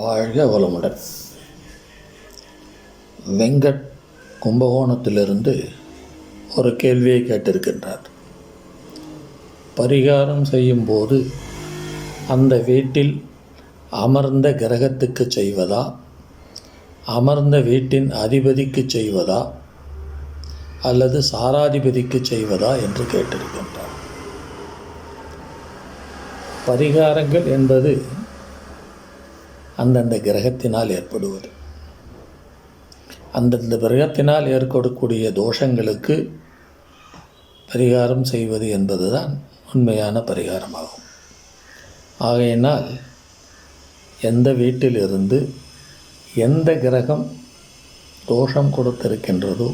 வாழ்க வளமுடன். வெங்கட் கும்பகோணத்திலிருந்து ஒரு கேள்வியை கேட்டிருக்கின்றார். பரிகாரம் செய்யும்போது அந்த வீட்டில் அமர்ந்த கிரகத்துக்கு செய்வதா? அமர்ந்த வீட்டின் அதிபதிக்கு செய்வதா? அல்லது சாராதிபதிக்கு செய்வதா என்று கேட்டிருக்கின்றார். பரிகாரங்கள் என்பது அந்தந்த கிரகத்தினால் ஏற்படுவது. அந்தந்த கிரகத்தினால் ஏற்படக்கூடிய தோஷங்களுக்கு பரிகாரம் செய்வது என்பதுதான் உண்மையான பரிகாரமாகும். ஆகையினால் எந்த வீட்டிலிருந்து எந்த கிரகம் தோஷம் கொடுத்திருக்கின்றதோ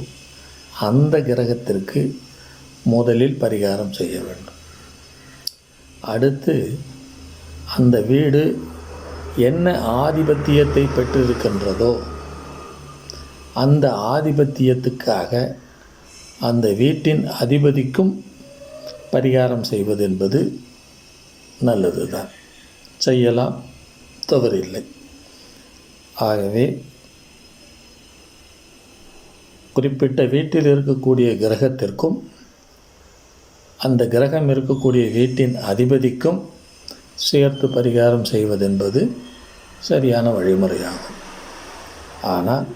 அந்த கிரகத்திற்கு முதலில் பரிகாரம் செய்ய வேண்டும். அடுத்து அந்த வீடு என்ன ஆதிபத்தியத்தை பெற்றிருக்கின்றதோ அந்த ஆதிபத்தியத்துக்காக அந்த வீட்டின் அதிபதிக்கும் பரிகாரம் செய்வது என்பது நல்லது தான் செய்யலாம் தவறில்லை. ஆகவே குறிப்பிட்ட வீட்டில் இருக்கக்கூடிய கிரகத்திற்கும் அந்த கிரகம் இருக்கக்கூடிய வீட்டின் அதிபதிக்கும் சேர்த்து பரிகாரம் செய்வதென்பது சரியான வழிமுறையாகும். ஆனால்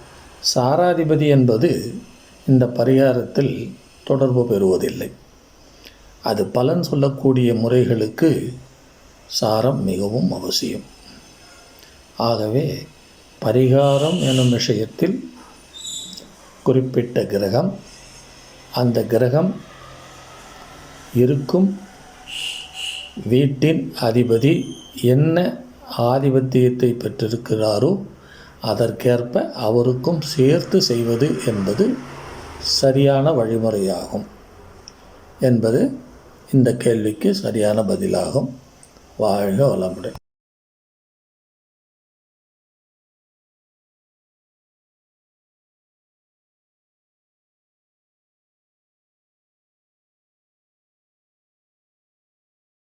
சாராதிபதி என்பது இந்த பரிகாரத்தில் தொடர்பு பெறுவதில்லை. அது பலன் சொல்லக்கூடிய முறைகளுக்கு சாரம் மிகவும் அவசியம். ஆகவே பரிகாரம் எனும் விஷயத்தில் குறிப்பிட்ட கிரகம் அந்த கிரகம் இருக்கும் வீட்டின் அதிபதி என்ன ஆதிபத்தியத்தை பெற்றிருக்கிறாரோ அதற்கேற்ப அவருக்கும் சேர்த்து செய்வது என்பது சரியான வழிமுறையாகும் என்பது இந்த கேள்விக்கு சரியான பதிலாகும். வாழ்க வளமுடன்.